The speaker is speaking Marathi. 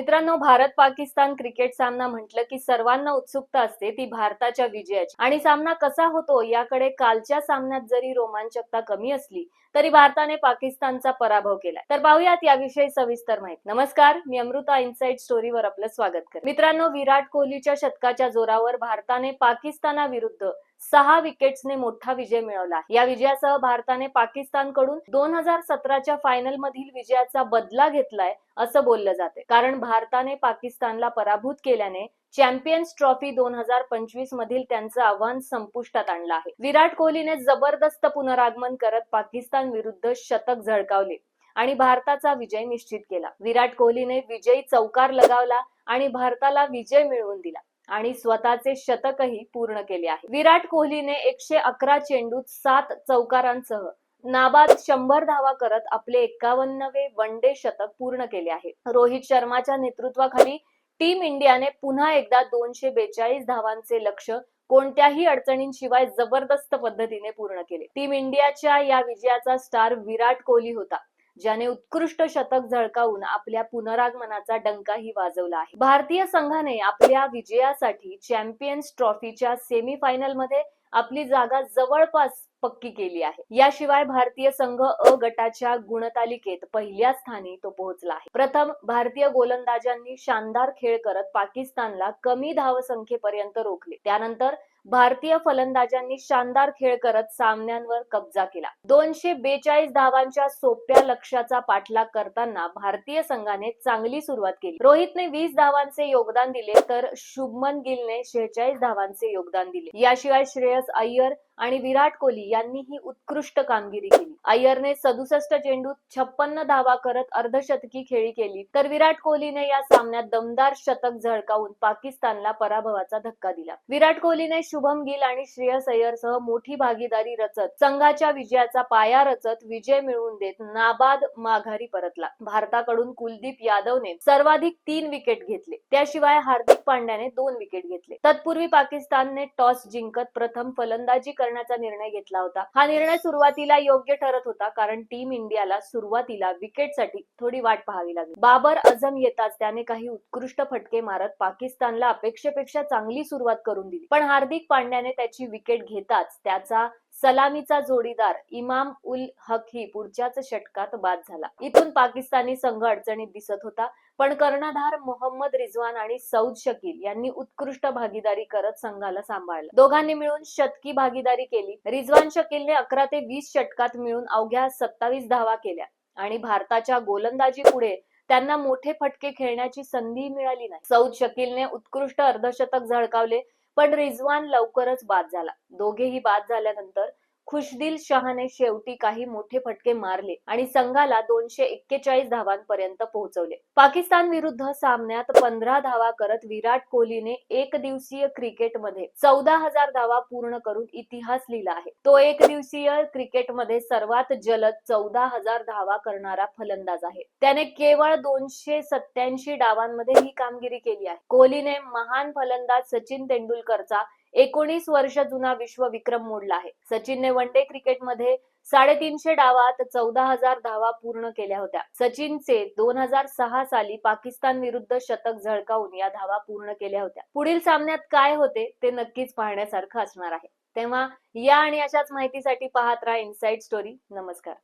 मित्रांनो भारत पाकिस्तान क्रिकेट सामना म्हटलं की सर्वांना उत्सुकता असते ती भारताच्या विजयाची. आणि सामना कसा होतो याकडे कालच्या सामन्यात जरी रोमांचकता कमी असली तरी भारताने पाकिस्तानचा पराभव केला तर पाहूयात याविषयी सविस्तर माहिती. नमस्कार मी अमृता इनसाइड स्टोरीवर आपलं स्वागत करते. मित्रांनो विराट कोहलीच्या शतकाच्या जोरावर भारताने पाकिस्तानाविरुद्ध सहा विकेट्सने मोठा विजय मिळवला. या विजयासह भारताने पाकिस्तानकडून दोन हजार सतराच्या फायनल मधील विजयाचा बदला घेतलाय असं बोललं जाते. कारण भारताने पाकिस्तानला पराभूत केल्याने चॅम्पियन्स ट्रॉफी दोन हजार पंचवीस मधील त्यांचं आव्हान संपुष्टात आणलं आहे. विराट कोहलीने जबरदस्त पुनरागमन करत पाकिस्तान विरुद्ध शतक झळकावले आणि भारताचा विजय निश्चित केला. विराट कोहलीने विजयी चौकार लगावला आणि भारताला विजय मिळवून दिला आणि स्वतःचे शतकही पूर्ण केले आहे. विराट कोहलीने एकशे अकरा चेंडूत सात चौकारांसह नाबाद शंभर धावा करत आपले एकावन्नवे वन डे शतक पूर्ण केले आहे. रोहित शर्माच्या नेतृत्वाखाली टीम इंडियाने पुन्हा एकदा दोनशे बेचाळीस धावांचे लक्ष कोणत्याही अडचणींशिवाय जबरदस्त पद्धतीने पूर्ण केले. टीम इंडियाच्या या विजयाचा स्टार विराट कोहली होता ज्याने उत्कृष्ट शतक झळकावून आपल्या पुनरागमनाचा डंकाही वाजवला आहे. भारतीय संघाने आपल्या विजयासाठी चॅम्पियन्स ट्रॉफीच्या सेमीफायनलमध्ये मध्ये आपली जागा जवळपास पक्की केली आहे. याशिवाय भारतीय संघ अ गटाच्या गुणतालिकेत पहिल्या स्थानी तो पोहोचला आहे. प्रथम भारतीय गोलंदाजांनी शानदार खेळ करत पाकिस्तानला कमी धावसंख्येपर्यंत रोखले. त्यानंतर भारतीय फलंदाजांनी शानदार खेळ करत सामन्यांवर कब्जा केला. दोनशे बेचाळीस धावांच्या सोप्या लक्ष्याचा पाठलाग करताना भारतीय संघाने चांगली सुरुवात केली. रोहितने वीस धावांचे योगदान दिले तर शुभमन गिलने शेहेचाळीस धावांचे योगदान दिले. याशिवाय श्रेयस अय्यर आणि विराट कोहली यांनीही उत्कृष्ट कामगिरी केली. अय्यरने सदुसष्ट चेंडूत छप्पन्न धावा करत अर्धशतकी खेळी केली. तर विराट कोहलीने या सामन्यात दमदार शतक झळकावून पाकिस्तानला पराभवाचा धक्का दिला. विराट कोहलीने शुभम गिल आणि श्रेयस अय्यरसह मोठी भागीदारी रचत संघाच्या विजयाचा पाया रचत विजय मिळवून देत नाबाद माघारी परतला. भारताकडून कुलदीप यादवने सर्वाधिक तीन विकेट घेतले. त्याशिवाय हार्दिक पांड्याने दोन विकेट घेतले. तत्पूर्वी पाकिस्तानने टॉस जिंकत प्रथम फलंदाजी कर करण्याचा निर्णय घेतला होता. हा निर्णय सुरुवातीला योग्य ठरत होता कारण टीम इंडियाला सुरुवातीला विकेटसाठी थोडी वाट पाहावी लागली. बाबर अजम येताच त्याने काही उत्कृष्ट फटके मारत पाकिस्तानला अपेक्षेपेक्षा चांगली सुरुवात करून दिली. पण हार्दिक पांड्याने त्याची विकेट घेताच त्याचा सलामीचा जोडीदार इमाम उल हक ही पुढच्याच षटकात बाद झाला. इथून पाकिस्तानी संघ अडचणीत दिसत होता पण कर्णधार मोहम्मद रिझवान आणि सौद शकील यांनी उत्कृष्ट भागीदारी करत संघाला सांभाळलं. दोघांनी मिळून शतकी भागीदारी केली. रिझवान शकीलने अकरा ते वीस षटकात मिळून अवघ्या सत्तावीस धावा केल्या आणि भारताच्या गोलंदाजी पुढे त्यांना मोठे फटके खेळण्याची संधी मिळाली नाही. सौद शकीलने उत्कृष्ट अर्धशतक झळकावले पण रिझवान लवकरच बाद झाला. दोघेही बाद झाल्यानंतर खुशदिल शहाने शेवटी काही मोठे फटके मारले आणि संघाला दोनशे एक्केचाळीस धावांपर्यंत पोहोचवले. पाकिस्तान विरुद्ध सामन्यात पंधरा धावा करत विराट कोहलीने एक दिवसीय क्रिकेटमध्ये चौदा हजार धावा पूर्ण करून इतिहास लिहिला आहे. तो एक दिवसीय क्रिकेटमध्ये सर्वात जलद चौदा हजार धावा करणारा फलंदाज आहे. त्याने केवळ दोनशे सत्याऐंशी डावांमध्ये ही कामगिरी केली आहे. कोहलीने महान फलंदाज सचिन तेंडुलकरचा एकोणीस वर्ष जुना विश्व विक्रम मोडला आहे. सचिनने वन डे क्रिकेटमध्ये साडेतीनशे डावात चौदा हजार धावा पूर्ण केल्या होत्या. सचिनचे दोन हजार सहा साली पाकिस्तान विरुद्ध शतक झळकावून या धावा पूर्ण केल्या होत्या. पुढील सामन्यात काय होते ते नक्कीच पाहण्यासारखं असणार आहे. तेव्हा या आणि अशाच माहितीसाठी पाहत राहा इनसाइड स्टोरी नमस्कार.